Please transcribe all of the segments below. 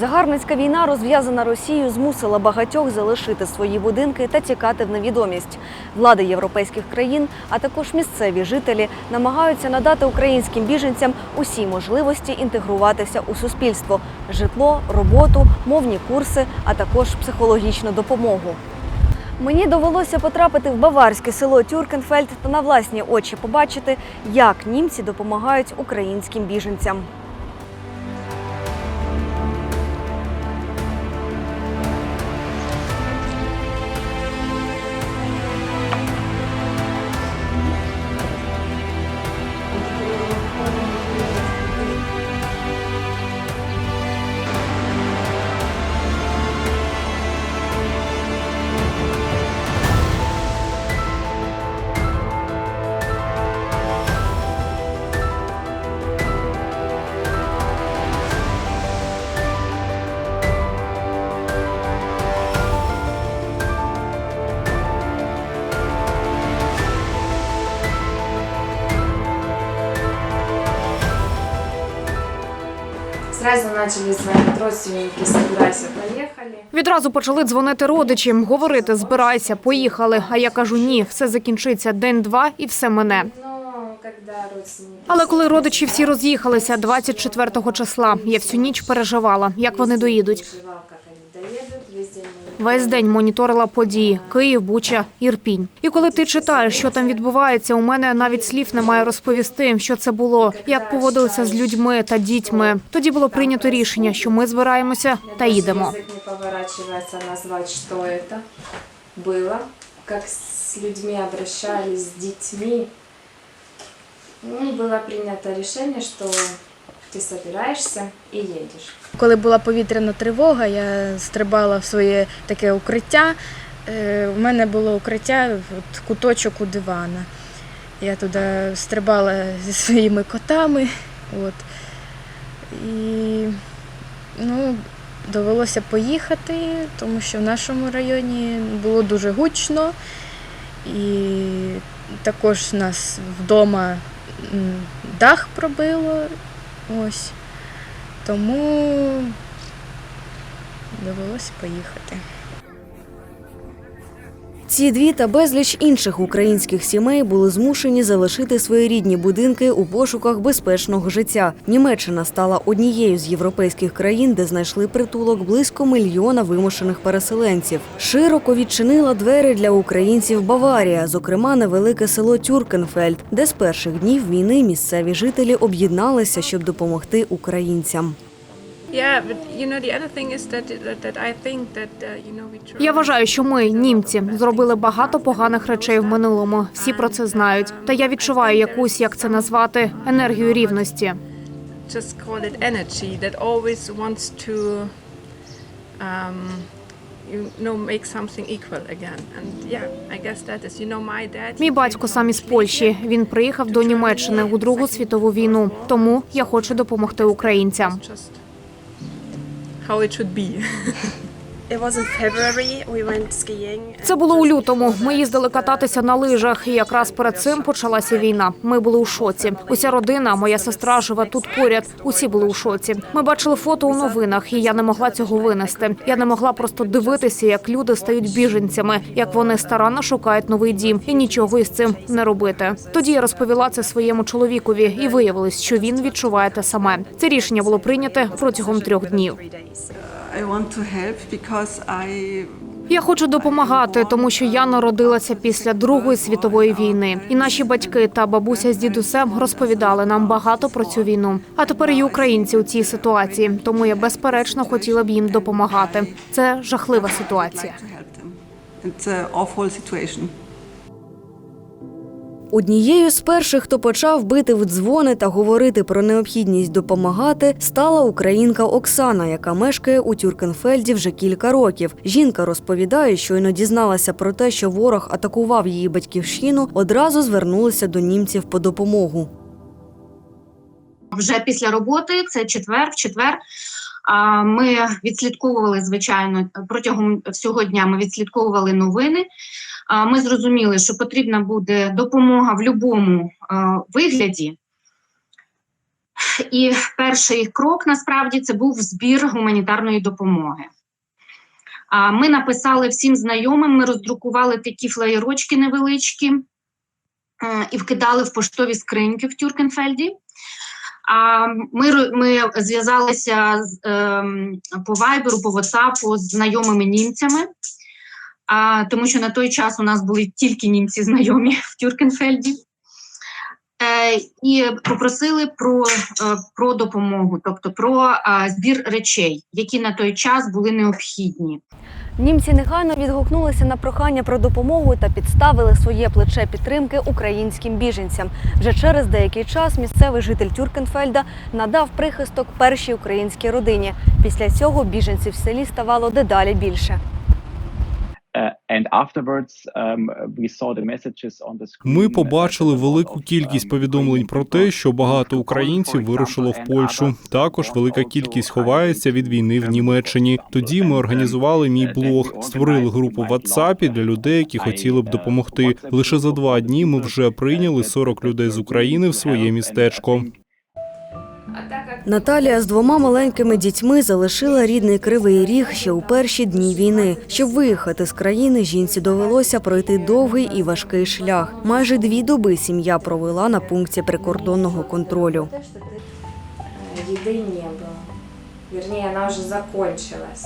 Загарбницька війна, розв'язана Росією, змусила багатьох залишити свої будинки та тікати в невідомість. Влади європейських країн, а також місцеві жителі намагаються надати українським біженцям усі можливості інтегруватися у суспільство: житло, роботу, мовні курси, а також психологічну допомогу. Мені довелося потрапити в баварське село Тюркенфельд та на власні очі побачити, як німці допомагають українським біженцям. Сразу почали дзвонити родственники, збирайся, поїхали. Відразу почали дзвонити родичі, говорити збирайся, поїхали. А я кажу ні, все закінчиться день-два і все мене. Когда. Але коли родичі всі роз'їхалися 24 числа, я всю ніч переживала, як вони доїдуть Весь день моніторила події Київ, Буча, Ірпінь. І коли ти читаєш, що там відбувається, у мене навіть слів немає розповісти, що це було, як поводилися з людьми та дітьми. Тоді було прийнято рішення, що ми збираємося та їдемо. Язык не поворачивается назвать, что это было, как с людьми обращались, с детьми. Ну, было принято решение, что ты собираешься и едешь. Коли була повітряна тривога, я стрибала в своє таке укриття. Е, У мене було укриття от, куточок у дивана. Я туди стрибала зі своїми котами. От. І ну, довелося поїхати, тому що в нашому районі було дуже гучно. І також нас вдома дах пробило. Ось. Тому довелося поїхати. Ці дві та безліч інших українських сімей були змушені залишити свої рідні будинки у пошуках безпечного життя. Німеччина стала однією з європейських країн, де знайшли притулок близько мільйона вимушених переселенців. Широко відчинила двері для українців Баварія, зокрема невелике село Тюркенфельд, де з перших днів війни місцеві жителі об'єдналися, щоб допомогти українцям. Я вважаю, що ми, німці, зробили багато поганих речей в минулому. Всі про це знають. Та я відчуваю якусь, як це назвати, енергію рівності. Мій батько сам із Польщі. Він приїхав до Німеччини у Другу світову війну. Тому я хочу допомогти українцям. How it should be. Це було у лютому. Ми їздили кататися на лижах, і якраз перед цим почалася війна. Ми були у шоці. Уся родина, моя сестра живе тут поряд. Усі були у шоці. Ми бачили фото у новинах, і я не могла цього винести. Я не могла просто дивитися, як люди стають біженцями, як вони старанно шукають новий дім і нічого із цим не робити. Тоді я розповіла це своєму чоловікові, і виявилось, що він відчуває те саме. Це рішення було прийняте протягом трьох днів. I want to help because I Я хочу допомагати, тому що я народилася після Другої світової війни, і наші батьки та бабуся з дідусем розповідали нам багато про цю війну. А тепер і українці у цій ситуації. Тому я безперечно хотіла б їм допомагати. Це жахлива ситуація. them. Awful situation. Однією з перших, хто почав бити в дзвони та говорити про необхідність допомагати, стала українка Оксана, яка мешкає у Тюркенфельді вже кілька років. Жінка розповідає, щойно дізналася про те, що ворог атакував її батьківщину, одразу звернулася до німців по допомогу. вже після роботи, це четвер, в четвер. Ми відслідковували, звичайно, протягом всього дня ми відслідковували новини. Ми зрозуміли, що потрібна буде допомога в будь-якому вигляді. і перший крок насправді це був збір гуманітарної допомоги. Ми написали всім знайомим, ми роздрукували такі флеєрочки невеличкі е, і вкидали в поштові скриньки в Тюркенфельді. А ми, ми зв'язалися з, ем, по Вайберу, по WhatsApp з знайомими німцями, а, тому що на той час у нас були тільки німці знайомі в Тюркенфельді. Е, і попросили про, е, про допомогу, тобто про збір речей, які на той час були необхідні. Німці негайно відгукнулися на прохання про допомогу та підставили своє плече підтримки українським біженцям. Вже через деякий час місцевий житель Тюркенфельда надав прихисток першій українській родині. Після цього біженців в селі ставало дедалі більше. Ми побачили велику кількість повідомлень про те, що багато українців вирушило в Польщу. Також велика кількість ховається від війни в Німеччині. Тоді ми організували мій блог, створили групу в WhatsApp для людей, які хотіли б допомогти. Лише за два дні ми вже прийняли 40 людей з України в своє містечко. А так как Наталія з двома маленькими дітьми залишила рідний кривий ріг ще у перші дні війни. Щоб виїхати з країни, жінці довелося пройти довгий і важкий шлях. Майже дві доби сім'я провела на пункті прикордонного контролю. э, еды не было. Вернее, она уже закончилась.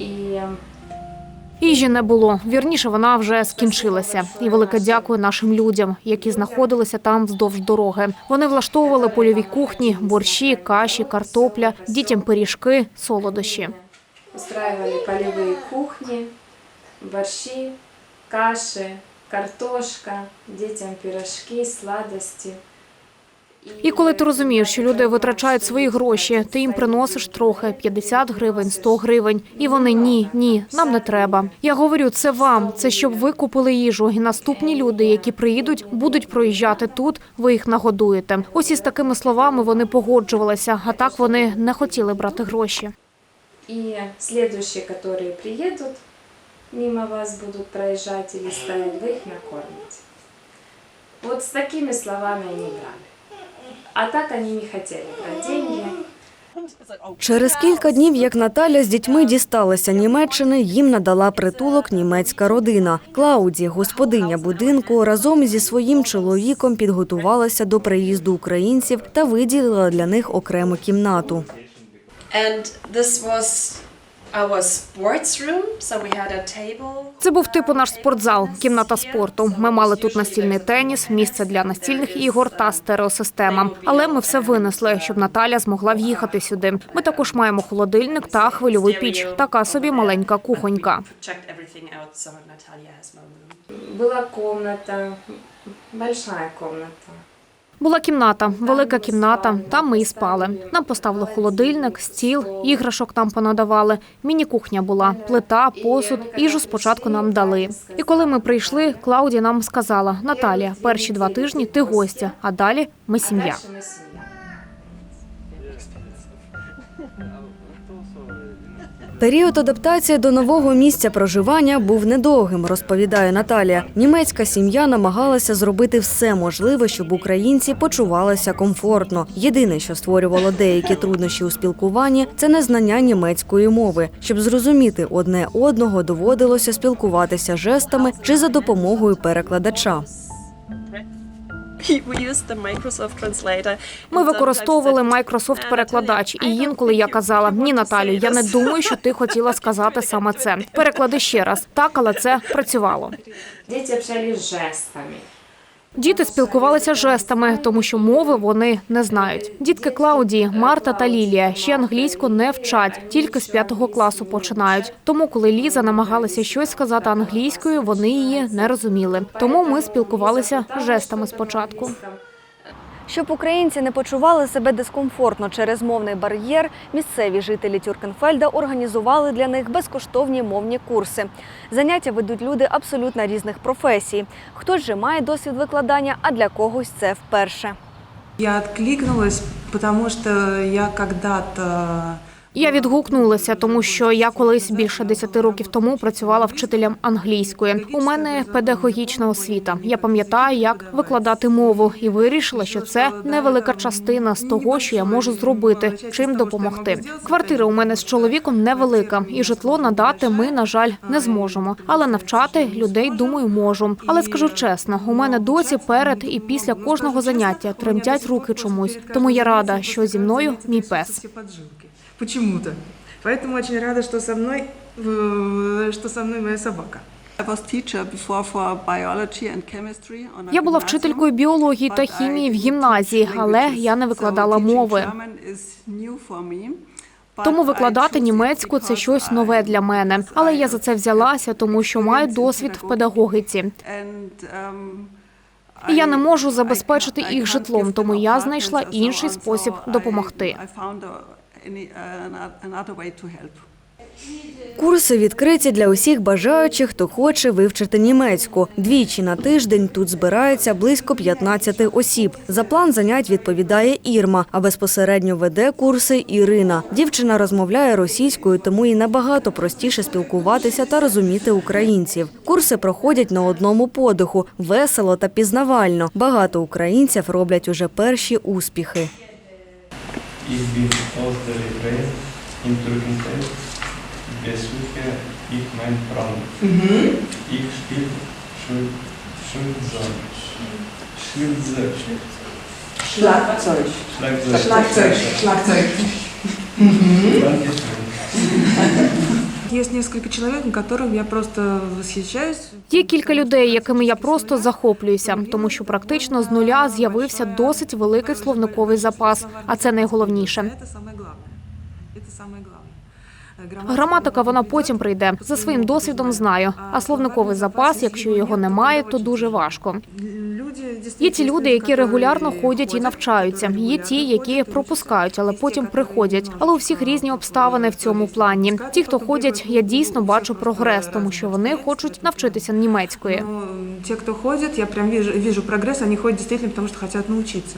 И Їжі не було. Вірніше, вона вже скінчилася. І велике дякую нашим людям, які знаходилися там вздовж дороги. Вони влаштовували польові кухні, борщі, каші, картопля, дітям пиріжки, солодощі. устраивали полевые кухни, борщи, каши, картошка, детям пирожки, сладости. І коли ти розумієш, що люди витрачають свої гроші, ти їм приносиш трохи 50 гривень, 100 гривень, і вони ні, ні, нам не треба. Я говорю, це вам, це щоб ви купили їжу, і наступні люди, які приїдуть, будуть проїжджати тут. Ви їх нагодуєте. Ось із такими словами вони погоджувалися, а так вони не хотіли брати гроші. И следующие, которые приедут, мимо вас будут проезжать или стоять, вы их накормите. Вот с такими словами они брали. А так они не хотели брать деньги. Через кілька днів, як Наталя з дітьми дісталася Німеччини, їм надала притулок німецька родина. Клауді, господиня будинку, разом зі своїм чоловіком підготувалася до приїзду українців та виділила для них окрему кімнату. And this was Це був типу наш спортзал, кімната спорту. Ми мали тут настільний теніс, місце для настільних ігор та стереосистема. Але ми все винесли, щоб Наталя змогла в'їхати сюди. Ми також маємо холодильник та хвильову піч. Така собі маленька кухонька. Checked everything out, so Була кімната, велика кімната. Там ми і спали. Нам поставили холодильник, стіл, іграшок нам понадавали. Міні-кухня була, плита, посуд. Їжу спочатку нам дали. І коли ми прийшли, Клауді нам сказала: Наталія, перші два тижні ти гостя, а далі ми сім'я. Період адаптації до нового місця проживання був недовгим, розповідає Наталія. Німецька сім'я намагалася зробити все можливе, щоб українці почувалися комфортно. Єдине, що створювало деякі труднощі у спілкуванні, це незнання німецької мови. Щоб зрозуміти одне одного, доводилося спілкуватися жестами чи за допомогою перекладача. Ми використовували Microsoft перекладач, і інколи я казала: Ні, Наталю, я не думаю, що ти хотіла сказати саме це. Переклади ще раз. Так, але це працювало. Діти общались жестами. Діти спілкувалися жестами, тому що мови вони не знають. Дітки Клаудії, Марта та Лілія ще англійську не вчать, тільки з п'ятого класу починають. Тому, коли Ліза намагалася щось сказати англійською, вони її не розуміли. Тому ми спілкувалися жестами спочатку. Щоб українці не почували себе дискомфортно через мовний бар'єр, місцеві жителі Тюркенфельда організували для них безкоштовні мовні курси. Заняття ведуть люди абсолютно різних професій. Хтось же має досвід викладання, а для когось це вперше. Я відкликнулася, потому что я когда-то Я відгукнулася, тому що я колись більше 10 років тому працювала вчителем англійської. У мене педагогічна освіта. Я пам'ятаю, як викладати мову, і вирішила, що це невелика частина з того, що я можу зробити, чим допомогти. Квартира у мене з чоловіком невелика, і житло надати ми, на жаль, не зможемо. Але навчати людей, думаю, можу. Але скажу чесно, у мене досі перед і після кожного заняття тремтять руки чомусь. Тому я рада, що зі мною мій пес. Почему-то. Поэтому очень рада, что со мной, что со мной моя собака. Я була вчителькою біології та хімії в гімназії, але я не викладала мови. Тому викладати німецьку це щось нове для мене. Але я за це взялася, тому що маю досвід в педагогіці. Um, І я не можу забезпечити їх житлом, тому я знайшла інший спосіб допомогти. Uh, another. Курси відкриті для усіх бажаючих, хто хоче вивчити німецьку. Двічі на тиждень тут збирається близько 15 осіб. За план занять відповідає Ірма, а безпосередньо веде курси Ірина. Дівчина розмовляє російською, тому їй набагато простіше спілкуватися та розуміти українців. Курси проходять на одному подиху, весело та пізнавально. Багато українців роблять уже перші успіхи. ich bin aus der Refrain, im Türkenfeld, besuche ich mein Brand. Mhm. Ich spiele Schulzeug. Schulzeug. Schlagzeug. Schlagzeug. Schlagzeug. Schlagzeug. Mhm. Danke. Есть несколько человек, которым я просто восхищаюсь. Є кілька людей, якими я просто захоплююся, тому що практично з нуля з'явився досить великий словниковий запас, а це найголовніше. Це саме главное. Граматика вона потім прийде. За своїм досвідом знаю. А словниковий запас, якщо його немає, то дуже важко. Є ті люди, які регулярно ходять і навчаються. Є ті, які пропускають, але потім приходять. Але у всіх різні обставини в цьому плані. Ті, хто ходять, я дійсно бачу прогрес, тому що вони хочуть навчитися німецької. Но те, кто ходит, я прям вижу, вижу прогресс, они ходят действительно потому, что хотят научиться.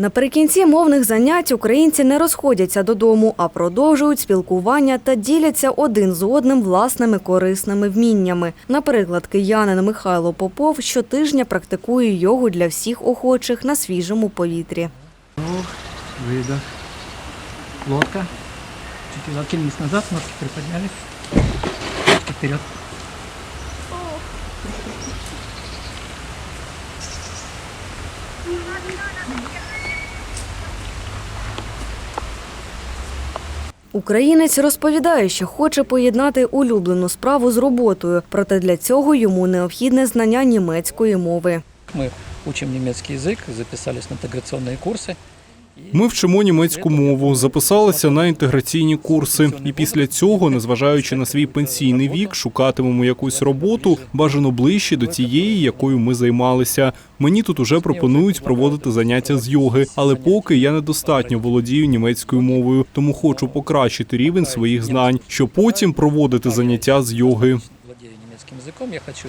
Наприкінці мовних занять українці не розходяться додому, а продовжують спілкування та діляться один з одним власними корисними вміннями. Наприклад, киянин Михайло Попов щотижня практикує йогу для всіх охочих на свіжому повітрі. Выдох. Лодка. Чуть откинулись назад, ножки приподняли. Вперед. Українець розповідає, що хоче поєднати улюблену справу з роботою, проте для цього йому необхідне знання німецької мови. Мы учим немецкий язык, записались на интеграционные курсы. Ми вчимо німецьку мову, записалися на інтеграційні курси, і після цього, незважаючи на свій пенсійний вік, шукатимемо якусь роботу, бажано ближче до тієї, якою ми займалися. Мені тут уже пропонують проводити заняття з йоги, але поки я недостатньо володію німецькою мовою, тому хочу покращити рівень своїх знань, щоб потім проводити заняття з йоги. Владею немецким языком, я хочу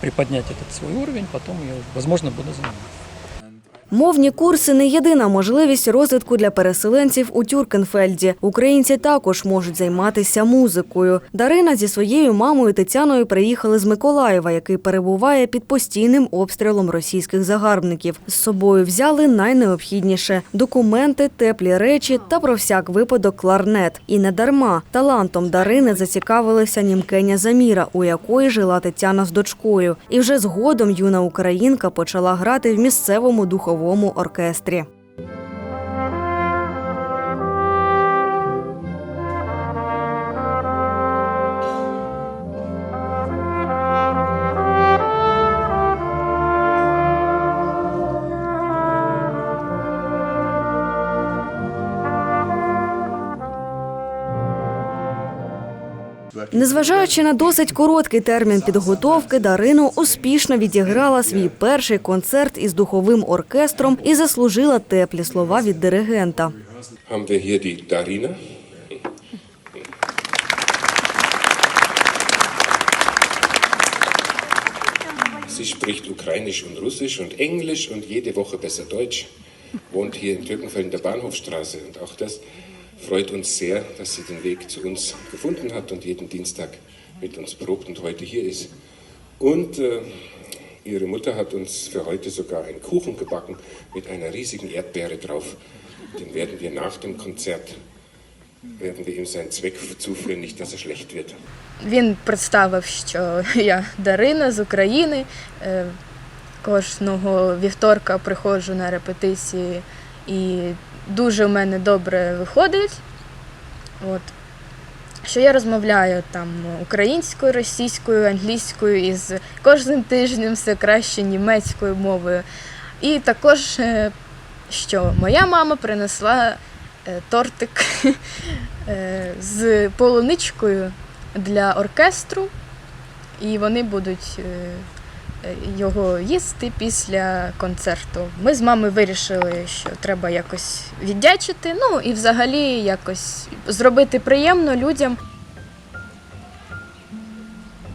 приподнять этот свой уровень, потом я, возможно, буду заниматься. Мовні курси не єдина можливість розвитку для переселенців у Тюркенфельді. Українці також можуть займатися музикою. Дарина зі своєю мамою Тетяною приїхали з Миколаєва, який перебуває під постійним обстрілом російських загарбників. З собою взяли найнеобхідніше документи, теплі речі та про всяк випадок кларнет. І не дарма талантом Дарини зацікавилася німкеня Заміра, у якої жила Тетяна з дочкою. І вже згодом юна українка почала грати в місцевому духовому оркестрі. Незважаючи на досить короткий термін підготовки, Дарина успішно відіграла свій перший концерт із духовим оркестром і заслужила теплі слова від диригента. Darina. Sie spricht Ukrainisch und Russisch und Englisch und jede Woche besser Deutsch. Wohnt hier in Türkenfeld in der Bahnhofstraße und auch das freut uns sehr, dass sie den Weg zu uns gefunden hat und jeden Dienstag mit uns probt und heute hier ist. Und äh, ihre Mutter hat uns für heute sogar einen Kuchen gebacken mit einer riesigen Erdbeere drauf. Den werden wir nach dem Konzert, werden wir ihm seinen Zweck zuführen, nicht dass er schlecht wird. Він представив, що я Дарина з України. Е, Кожного вівторка приходжу на репетиції і дуже в мене добре виходить. От. Що я розмовляю там українською, російською, англійською і з кожним тижнем все краще німецькою мовою. І також, е, що моя мама принесла е, тортик е, з полуничкою для оркестру, і вони будуть його їсти після концерту. Ми з мамою вирішили, що треба якось віддячити, ну і взагалі якось зробити приємно людям.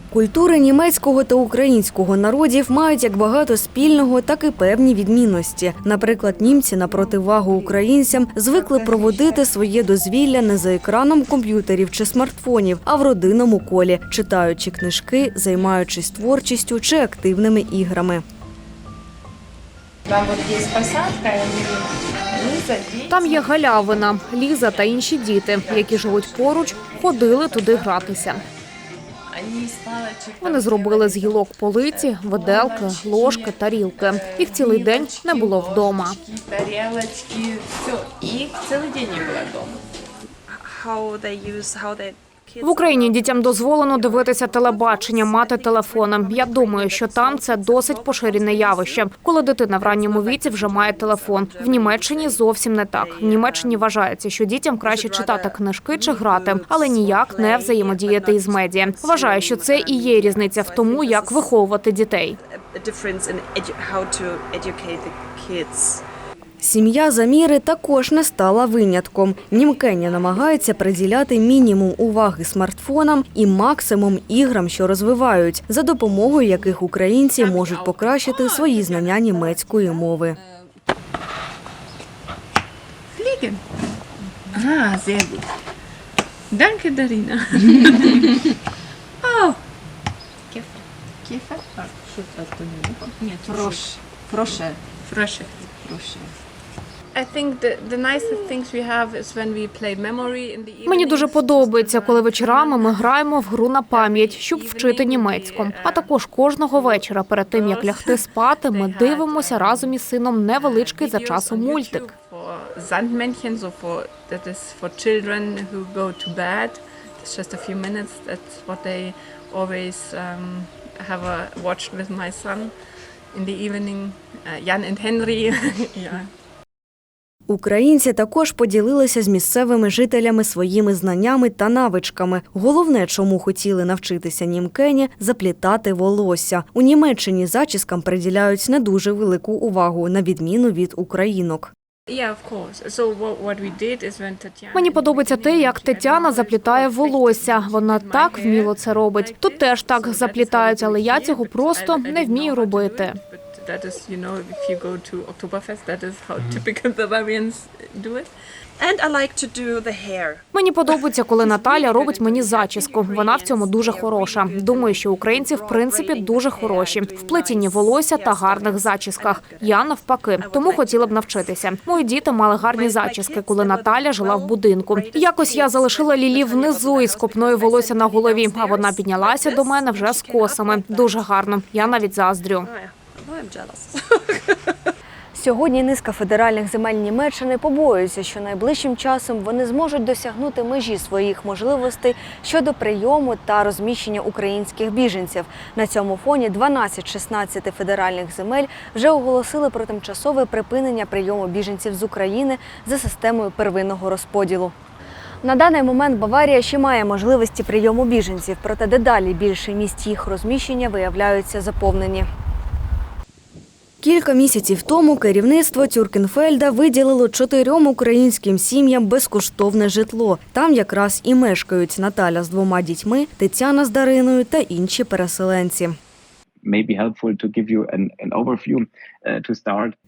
Культури німецького та українського народів мають як багато спільного, так і певні відмінності. Наприклад, німці на противагу українцям звикли проводити своє дозвілля не за екраном комп'ютерів чи смартфонів, а в родинному колі, читаючи книжки, займаючись творчістю чи активними іграми. Там вот есть посадка. Там є галявина. Ліза та інші діти, які живуть поруч, ходили туди гратися. Вони зробили з гілок полиці, виделки, ложки, тарілки. Їх цілий день не було вдома. Тарілочки, все. И цілий день не было дома. В Україні дітям дозволено дивитися телебачення, мати телефони. Я думаю, що там це досить поширене явище. Коли дитина в ранньому віці вже має телефон. В Німеччині зовсім не так. В Німеччині вважається, що дітям краще читати книжки чи грати, але ніяк не взаємодіяти із медіа. Вважаю, що це і є різниця в тому, як виховувати дітей. Сім'я Заміри також не стала винятком. Німкеня намагається приділяти мінімум уваги смартфонам і максимум іграм, що розвивають, за допомогою яких українці можуть покращити свої знання німецької мови. Fliegen. Ah, sehr gut. Danke, Darina. oh. Нет, Frosch. Frosche. Frosche. Мені дуже подобається, коли вечорами ми граємо в гру на пам'ять, щоб вчити німецьку. А також кожного вечора, перед тим як лягти спати, ми дивимося разом із сином невеличкий за часом мультик. Um, have a watched with my son in the evening. Uh, Jan and Henry. yeah. Українці також поділилися з місцевими жителями своїми знаннями та навичками. Головне, чому хотіли навчитися німкені – заплітати волосся. У Німеччині зачіскам приділяють не дуже велику увагу, на відміну від українок. Мені подобається те, як Тетяна заплітає волосся. Вона так вміло це робить. Тут теж так заплітають, але я цього просто не вмію робити. That is, you know, if you go to Oktoberfest, that is how typical Bavarians do it. And I like to do the hair. Мені подобається, коли Наталя робить мені зачіску. Вона в цьому дуже хороша. Думаю, що українці в принципі дуже хороші в плетінні волосся та гарних зачісках. Я навпаки, тому хотіла б навчитися. Мої діти мали гарні зачіски, коли Наталя жила в будинку. Якось я залишила Лілі внизу із копною волосся на голові, а вона піднялася до мене вже з косами. Дуже гарно. Я навіть заздрю. Oh, I'm jealous. Сьогодні низка федеральних земель Німеччини побоюються, що найближчим часом вони зможуть досягнути межі своїх можливостей щодо прийому та розміщення українських біженців. На цьому фоні 12-16 федеральних земель вже оголосили про тимчасове припинення прийому біженців з України за системою первинного розподілу. На даний момент Баварія ще має можливості прийому біженців, проте дедалі більше місць їх розміщення виявляються заповнені. Кілька місяців тому керівництво Тюркенфельда виділило чотирьом українським сім'ям безкоштовне житло. Там якраз і мешкають Наталя з двома дітьми, Тетяна з Дариною та інші переселенці.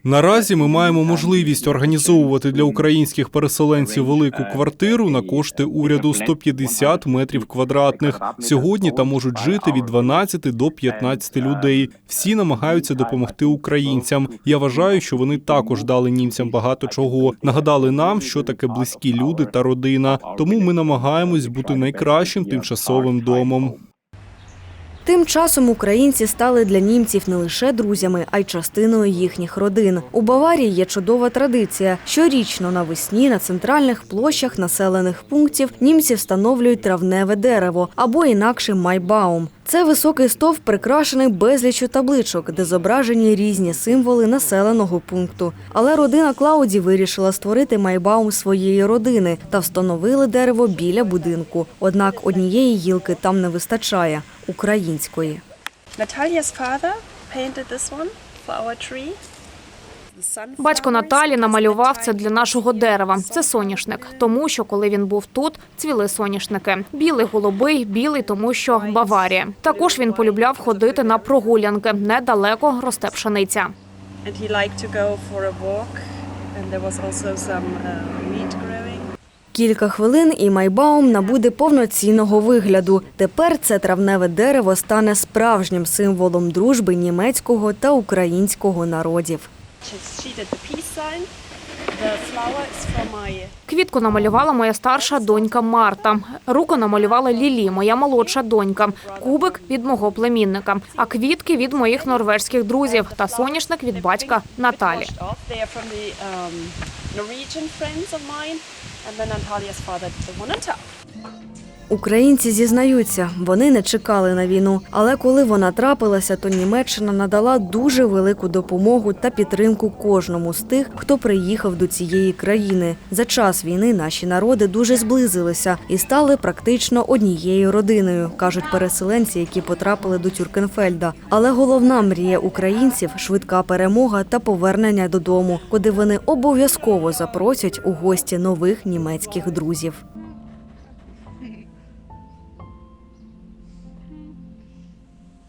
Наразі ми маємо можливість організовувати для українських переселенців велику квартиру на кошти уряду 150 метрів квадратних. Сьогодні там можуть жити від 12 до 15 людей. Всі намагаються допомогти українцям. Я вважаю, що вони також дали німцям багато чого. Нагадали нам, що таке близькі люди та родина. Тому ми намагаємось бути найкращим тимчасовим домом. Тим часом українці стали для німців не лише друзями, а й частиною їхніх родин. У Баварії є чудова традиція. Щорічно навесні на центральних площах населених пунктів німці встановлюють травневе дерево або інакше майбаум. Це високий стовп, прикрашений безліччю табличок, де зображені різні символи населеного пункту. Але родина Клауді вирішила створити майбаум своєї родини та встановили дерево біля будинку. Однак однієї гілки там не вистачає української. Natalia's father painted this one for our tree. Батько Наталі намалював це для нашого дерева. Це соняшник, тому що коли він був тут, цвіли соняшники. Білий, голубий, білий, тому що Баварія. Також він полюбляв ходити на прогулянки. Недалеко росте пшениця. And he liked to go for a walk. And there was also some uh, wheat growing. Кілька хвилин і майбаум набуде повноцінного вигляду. Тепер це травневе дерево стане справжнім символом дружби німецького та українського народів. Квітку намалювала моя старша донька Марта. Руку намалювала Лілі, моя молодша донька. Кубик від мого племінника, а квітки від моїх норвежських друзів та соняшник від батька Наталі. um, Norwegian friends of mine. Українці зізнаються, вони не чекали на війну. Але коли вона трапилася, то Німеччина надала дуже велику допомогу та підтримку кожному з тих, хто приїхав до цієї країни. За час війни наші народи дуже зблизилися і стали практично однією родиною, кажуть переселенці, які потрапили до Тюркенфельда. Але головна мрія українців швидка перемога та повернення додому, куди вони обов'язково запросять у гості нових німецьких друзів.